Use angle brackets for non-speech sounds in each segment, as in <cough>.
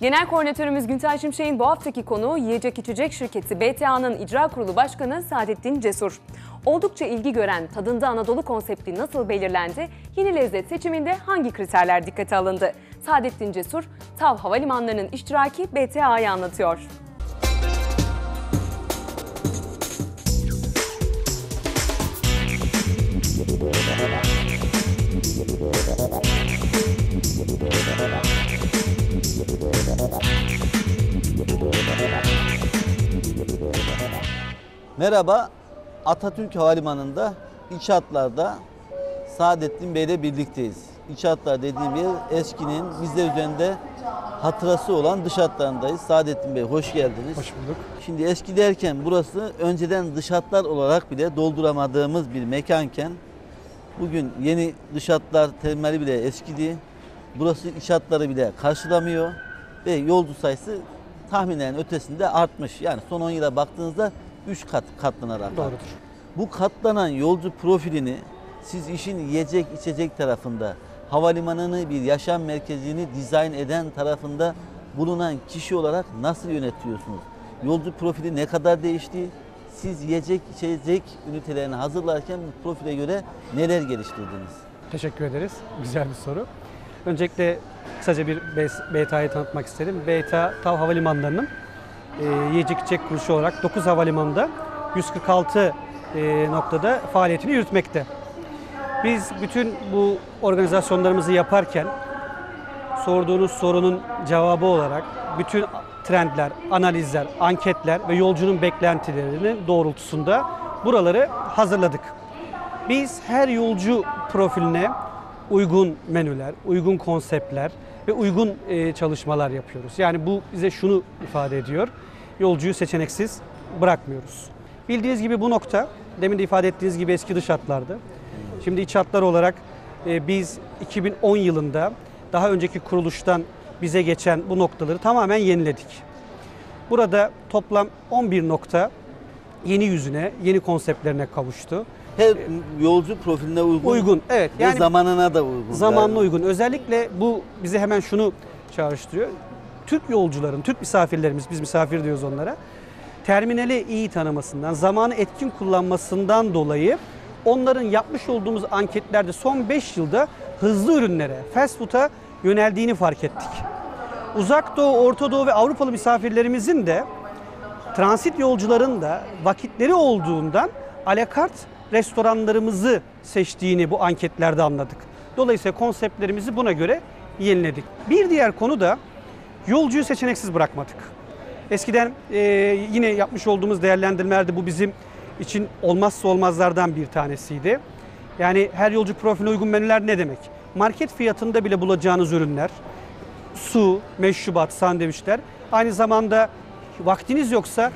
Genel koordinatörümüz Günter Şimşek'in bu haftaki konuğu yiyecek içecek şirketi BTA'nın icra kurulu başkanı Saadettin Cesur. Oldukça ilgi gören Tadında Anadolu konsepti nasıl belirlendi? Yeni lezzet seçiminde hangi kriterler dikkate alındı? Saadettin Cesur, TAV Havalimanları'nın iştiraki BTA'yı anlatıyor. Merhaba, Atatürk Havalimanı'nda iç hatlarda Saadettin Bey ile birlikteyiz. İç hatlar dediğim yer eskinin bizler üzerinde hatırası olan dış hatlarındayız. Saadettin Bey hoş geldiniz. Hoş bulduk. Şimdi eski derken burası önceden dış hatlar olarak bile dolduramadığımız bir mekanken bugün yeni dış hatlar terminali bile eskidi. Burası iç hatları bile karşılamıyor ve yolcu sayısı tahminlerin ötesinde artmış. Yani son 10 yıla baktığınızda 3 kat katlanarak Doğrudur. Bu katlanan yolcu profilini siz işin yiyecek içecek tarafında havalimanını bir yaşam merkezini dizayn eden tarafında bulunan kişi olarak nasıl yönetiyorsunuz? Yolcu profili ne kadar değişti? Siz yiyecek içecek ünitelerini hazırlarken bu profile göre neler geliştirdiniz? Teşekkür ederiz. Güzel bir soru. Öncelikle kısaca bir BTA'yı tanıtmak isterim. BTA TAV Havalimanları'nın e, yiyecek içecek kuruluşu olarak 9 havalimanında 146 e, noktada faaliyetini yürütmekte. Biz bütün bu organizasyonlarımızı yaparken sorduğunuz sorunun cevabı olarak bütün trendler, analizler, anketler ve yolcunun beklentilerinin doğrultusunda buraları hazırladık. Biz her yolcu profiline uygun menüler, uygun konseptler ve uygun e, çalışmalar yapıyoruz. Yani bu bize şunu ifade ediyor. Yolcuyu seçeneksiz bırakmıyoruz. Bildiğiniz gibi bu nokta demin de ifade ettiğiniz gibi eski dış hatlardı. Şimdi iç hatlar olarak e, biz 2010 yılında daha önceki kuruluştan bize geçen bu noktaları tamamen yeniledik. Burada toplam 11 nokta yeni yüzüne, yeni konseptlerine kavuştu. Her yolcu profiline uygun, Uygun, evet. ve Yani zamanına da uygun. zamanla galiba. uygun. Özellikle bu bize hemen şunu çağrıştırıyor. Türk yolcuların, Türk misafirlerimiz, biz misafir diyoruz onlara. Terminali iyi tanımasından, zamanı etkin kullanmasından dolayı onların yapmış olduğumuz anketlerde son 5 yılda hızlı ürünlere, fast food'a yöneldiğini fark ettik. Uzak Doğu, Orta Doğu ve Avrupalı misafirlerimizin de transit yolcuların da vakitleri olduğundan alakart restoranlarımızı seçtiğini bu anketlerde anladık. Dolayısıyla konseptlerimizi buna göre yeniledik. Bir diğer konu da yolcuyu seçeneksiz bırakmadık. Eskiden e, yine yapmış olduğumuz değerlendirmelerde bu bizim için olmazsa olmazlardan bir tanesiydi. Yani her yolcu profiline uygun menüler ne demek? Market fiyatında bile bulacağınız ürünler, su, meşrubat, sandviçler. Aynı zamanda vaktiniz yoksa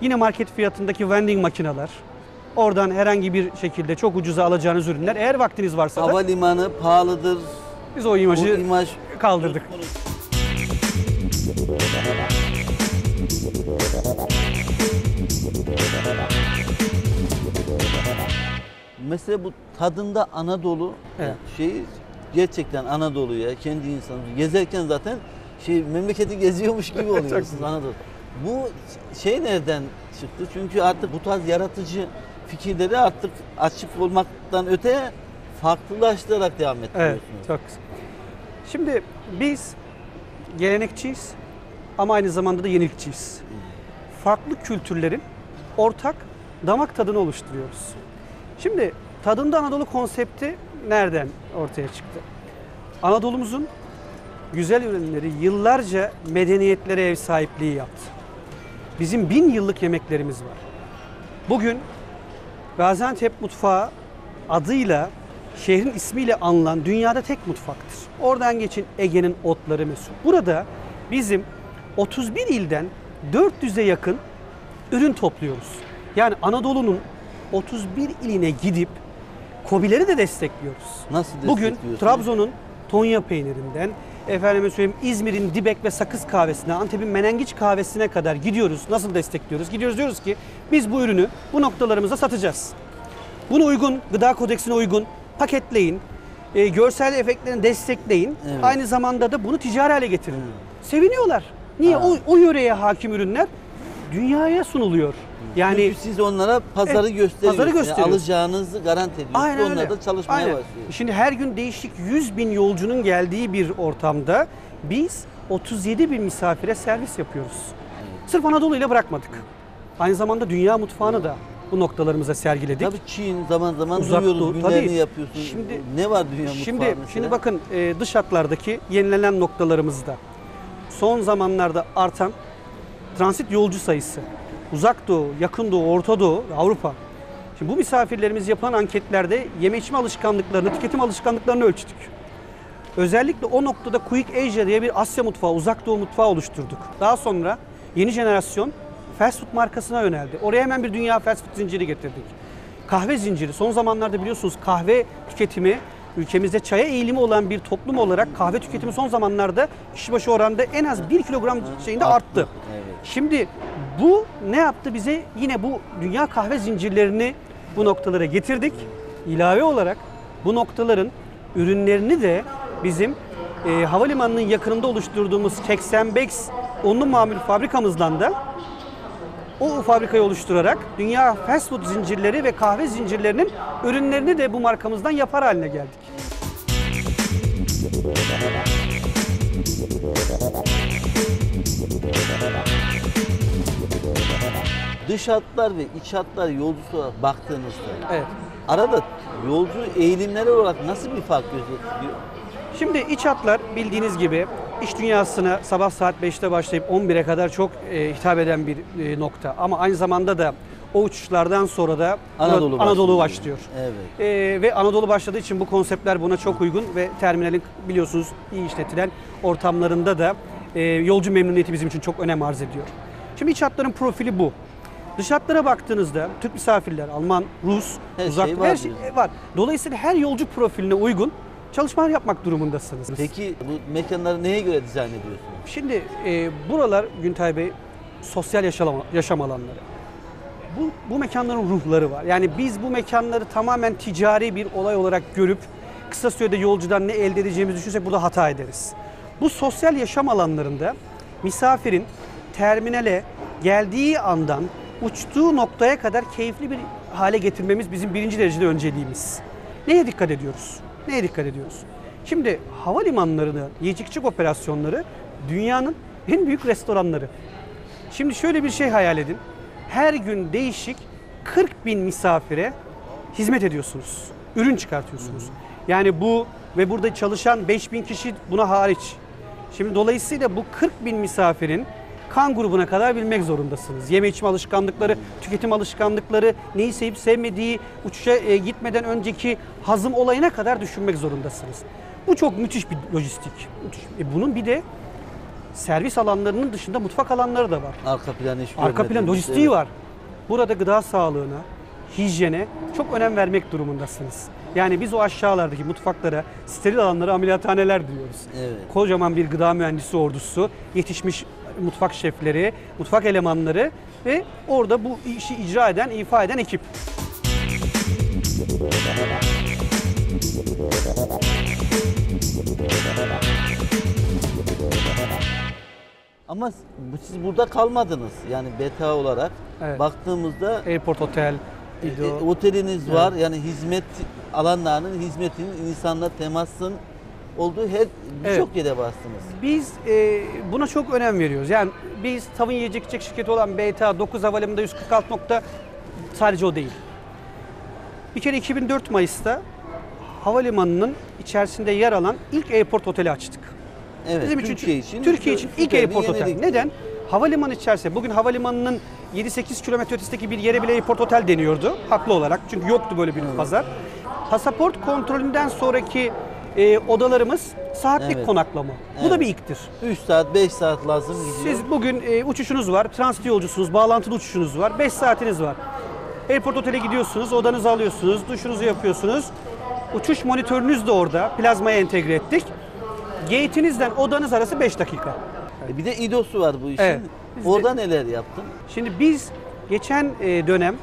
yine market fiyatındaki vending makineler. Oradan herhangi bir şekilde çok ucuza alacağınız ürünler. Eğer vaktiniz varsa da Havalimanı pahalıdır. biz o Bu imajı imaj kaldırdık. Mesela bu tadında Anadolu Evet. şeyi gerçekten Anadolu'ya kendi insanı gezerken zaten şey memleketi geziyormuş gibi <laughs> oluyorsunuz. Anadolu. Bu şey nereden çıktı? Çünkü artık bu tarz yaratıcı fikirleri artık açık olmaktan öte farklılaştırarak devam Evet, ettiriyorsunuz. çok güzel. Şimdi biz gelenekçiyiz ama aynı zamanda da yenilikçiyiz. Farklı kültürlerin ortak damak tadını oluşturuyoruz. Şimdi tadında Anadolu konsepti nereden ortaya çıktı? Anadolu'muzun güzel ürünleri yıllarca medeniyetlere ev sahipliği yaptı. Bizim bin yıllık yemeklerimiz var. Bugün Gaziantep mutfağı adıyla şehrin ismiyle anılan dünyada tek mutfaktır. Oradan geçin Ege'nin otları mesul. Burada bizim 31 ilden 400'e yakın ürün topluyoruz. Yani Anadolu'nun 31 iline gidip KOBİ'leri de destekliyoruz. Nasıl Bugün destekliyorsunuz? Trabzon'un Tonya peynirinden, efendime söyleyeyim İzmir'in Dibek ve Sakız kahvesine, Antep'in Menengiç kahvesine kadar gidiyoruz. Nasıl destekliyoruz? Gidiyoruz diyoruz ki biz bu ürünü bu noktalarımıza satacağız. Buna uygun, gıda kodeksine uygun paketleyin, e, görsel efektlerini destekleyin. Evet. Aynı zamanda da bunu ticari hale getirin. Seviniyorlar. Niye? Ha. O, o yöreye hakim ürünler dünyaya sunuluyor. Yani Çünkü siz onlara pazarı Evet, gösteriyorsunuz. pazarı Yani gösteriyoruz. alacağınızı garanti ediyorsunuz. Aynen Onlar öyle. da çalışmaya Aynen. başlıyor. Şimdi her gün değişik 100 bin yolcunun geldiği bir ortamda biz 37 bin misafire servis yapıyoruz. Sırf Anadolu ile bırakmadık. Aynı zamanda dünya mutfağını da bu noktalarımıza sergiledik. Tabii Çin zaman zaman Uzak duyuyoruz Doğu, günlerini tabii. yapıyorsun. Şimdi- ne var dünya mutfağı Şimdi mesela? şimdi bakın e, dış hatlardaki yenilenen noktalarımızda son zamanlarda artan transit yolcu sayısı, Uzak Doğu, Yakın Doğu, Orta Doğu, Avrupa. Şimdi bu misafirlerimiz yapılan anketlerde yeme içme alışkanlıklarını, tüketim alışkanlıklarını ölçtük. Özellikle o noktada Quick Asia diye bir Asya mutfağı, Uzak Doğu mutfağı oluşturduk. Daha sonra yeni jenerasyon fast food markasına yöneldi. Oraya hemen bir dünya fast food zinciri getirdik. Kahve zinciri. Son zamanlarda biliyorsunuz kahve tüketimi ülkemizde çaya eğilimi olan bir toplum olarak kahve tüketimi son zamanlarda kişi başı oranda en az 1 kilogram şeyinde arttı. Şimdi bu ne yaptı bize? Yine bu dünya kahve zincirlerini bu noktalara getirdik. İlave olarak bu noktaların ürünlerini de bizim e, havalimanının yakınında oluşturduğumuz Keksenbex onlu mamul fabrikamızdan da o fabrikayı oluşturarak dünya fast food zincirleri ve kahve zincirlerinin ürünlerini de bu markamızdan yapar haline geldik. Dış hatlar ve iç hatlar yolcusu olarak baktığınızda Evet. arada yolcu eğilimleri olarak nasıl bir fark gözüküyor? Şimdi iç hatlar bildiğiniz gibi iş dünyasına sabah saat 5'te başlayıp 11'e kadar çok e, hitap eden bir e, nokta. Ama aynı zamanda da o uçuşlardan sonra da Anadolu Anadolu başlıyor. Evet. E, ve Anadolu başladığı için bu konseptler buna çok uygun ve terminalin biliyorsunuz iyi işletilen ortamlarında da e, yolcu memnuniyeti bizim için çok önem arz ediyor. Şimdi iç hatların profili bu. Dış hatlara baktığınızda Türk misafirler, Alman, Rus, Her uzak şey var her şey var. Dolayısıyla her yolcu profiline uygun çalışmalar yapmak durumundasınız. Peki bu mekanları neye göre dizayn ediyorsunuz? Şimdi e, buralar Güntay Bey sosyal yaşam, yaşam alanları. Bu, bu mekanların ruhları var. Yani biz bu mekanları tamamen ticari bir olay olarak görüp kısa sürede yolcudan ne elde edeceğimizi düşünsek burada hata ederiz. Bu sosyal yaşam alanlarında misafirin terminale geldiği andan uçtuğu noktaya kadar keyifli bir hale getirmemiz bizim birinci derecede önceliğimiz. Neye dikkat ediyoruz? Neye dikkat ediyoruz? Şimdi havalimanlarını, yiyecekçik operasyonları dünyanın en büyük restoranları. Şimdi şöyle bir şey hayal edin. Her gün değişik 40 bin misafire hizmet ediyorsunuz. Ürün çıkartıyorsunuz. Yani bu ve burada çalışan 5 bin kişi buna hariç. Şimdi dolayısıyla bu 40 bin misafirin kan grubuna kadar bilmek zorundasınız. Yeme içme alışkanlıkları, tüketim alışkanlıkları, neyi sevip sevmediği, uçuşa e, gitmeden önceki hazım olayına kadar düşünmek zorundasınız. Bu çok müthiş bir lojistik. Müthiş. E bunun bir de servis alanlarının dışında mutfak alanları da var. Arka plan hiç Arka plan lojistiği evet. var. Burada gıda sağlığına, hijyene çok önem vermek durumundasınız. Yani biz o aşağılardaki mutfaklara, steril alanlara ameliyathaneler diyoruz. Evet. Kocaman bir gıda mühendisi ordusu, yetişmiş mutfak şefleri, mutfak elemanları ve orada bu işi icra eden, ifa eden ekip. Ama bu- siz burada kalmadınız. Yani beta olarak Evet. baktığımızda Airport Hotel, e, İdo. e, oteliniz var. Yani hizmet alanlarının hizmetinin insanla temasın olduğu her birçok Evet. yere bastınız. Biz e, buna çok önem veriyoruz. Yani biz tavın yiyecek içecek şirketi olan BTA 9 Havalimanı'nda 146 nokta sadece o değil. Bir kere 2004 Mayıs'ta havalimanının içerisinde yer alan ilk airport oteli açtık. Evet, Bizim Türkiye için Türkiye için ilk airport otel. yenilik. Neden? Havalimanı içerisinde bugün havalimanının 7-8 kilometre ötesindeki bir yere bile airport otel deniyordu. Haklı olarak. Çünkü yoktu böyle bir pazar. Pasaport kontrolünden sonraki e, odalarımız saatlik Evet. konaklama. Bu Evet. da bir ilktir. 3 saat 5 saat lazım gidiyor. Siz bugün e, uçuşunuz var, transit yolcusunuz, bağlantılı uçuşunuz var, 5 saatiniz var. Airport otele gidiyorsunuz, odanızı alıyorsunuz, duşunuzu yapıyorsunuz. Uçuş monitörünüz de orada, plazmaya entegre ettik. Gate'inizden odanız arası 5 dakika. E, Bir de İDOS'u var bu işin. Evet. Biz de- Orada neler yaptın? Şimdi biz geçen e, dönem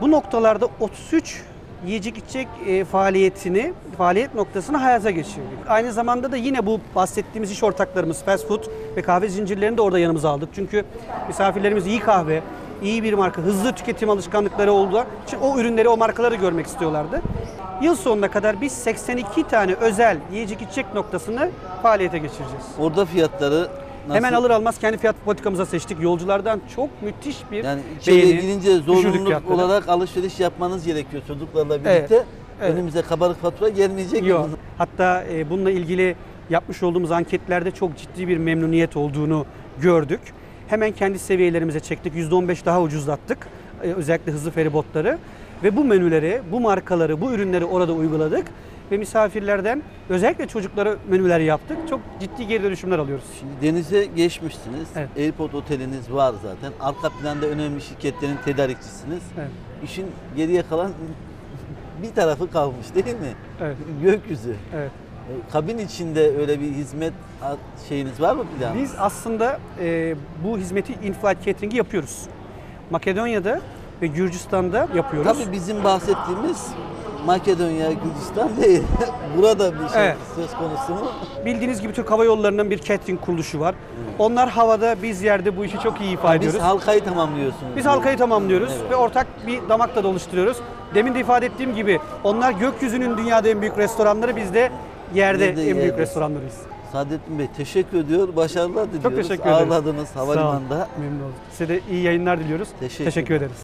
bu noktalarda 33 yiyecek içecek e, faaliyetini, faaliyet noktasını hayata geçirdik. Aynı zamanda da yine bu bahsettiğimiz iş ortaklarımız fast food ve kahve zincirlerini de orada yanımıza aldık. Çünkü misafirlerimiz iyi kahve, iyi bir marka, hızlı tüketim alışkanlıkları olduğu için o ürünleri, o markaları görmek istiyorlardı. Yıl sonuna kadar biz 82 tane özel yiyecek içecek noktasını faaliyete geçireceğiz. Orada fiyatları nasıl? Hemen alır almaz kendi fiyat politikamıza seçtik. Yolculardan çok müthiş bir Yani beğeni, girince düşürdük zorunluluk olarak alışveriş yapmanız gerekiyor çocuklarla birlikte. Evet, evet. Önümüze kabarık fatura gelmeyecek. Yok. Hatta e, bununla ilgili yapmış olduğumuz anketlerde çok ciddi bir memnuniyet olduğunu gördük. Hemen kendi seviyelerimize çektik. %15 daha ucuzlattık. E, özellikle hızlı feribotları. Ve bu menüleri, bu markaları, bu ürünleri orada uyguladık. Ve misafirlerden özellikle çocuklara menüler yaptık. Çok ciddi geri dönüşümler alıyoruz. Şimdi denize geçmişsiniz. Evet. Airport oteliniz var zaten. Arka planda önemli şirketlerin tedarikçisiniz. Evet. İşin geriye kalan bir tarafı kalmış değil mi? Evet. Gökyüzü. Evet. E, Kabin içinde öyle bir hizmet şeyiniz var mı planınız? Biz aslında e, bu hizmeti in-flight catering'i yapıyoruz. Makedonya'da ve Gürcistan'da yapıyoruz. Tabii bizim bahsettiğimiz Makedonya, Gürcistan değil. <laughs> Burada bir şey Evet. söz konusu mu? Bildiğiniz gibi Türk Hava Yolları'nın bir catering kuruluşu var. Onlar havada, biz yerde bu işi çok iyi ifade Biz ediyoruz. halkayı tamamlıyorsunuz. Biz halkayı tamamlıyoruz Evet. ve ortak bir damak tadı oluşturuyoruz. Demin de ifade ettiğim gibi onlar gökyüzünün dünyada en büyük restoranları, biz de yerde Biz de en büyük yerde. restoranlarıyız. Saadettin Bey teşekkür ediyor. Başarılar diliyoruz. Çok teşekkür ederiz. Ağırladınız Sağ olun. havalimanında. Memnun olduk. Size de iyi yayınlar diliyoruz. Teşekkür ederiz.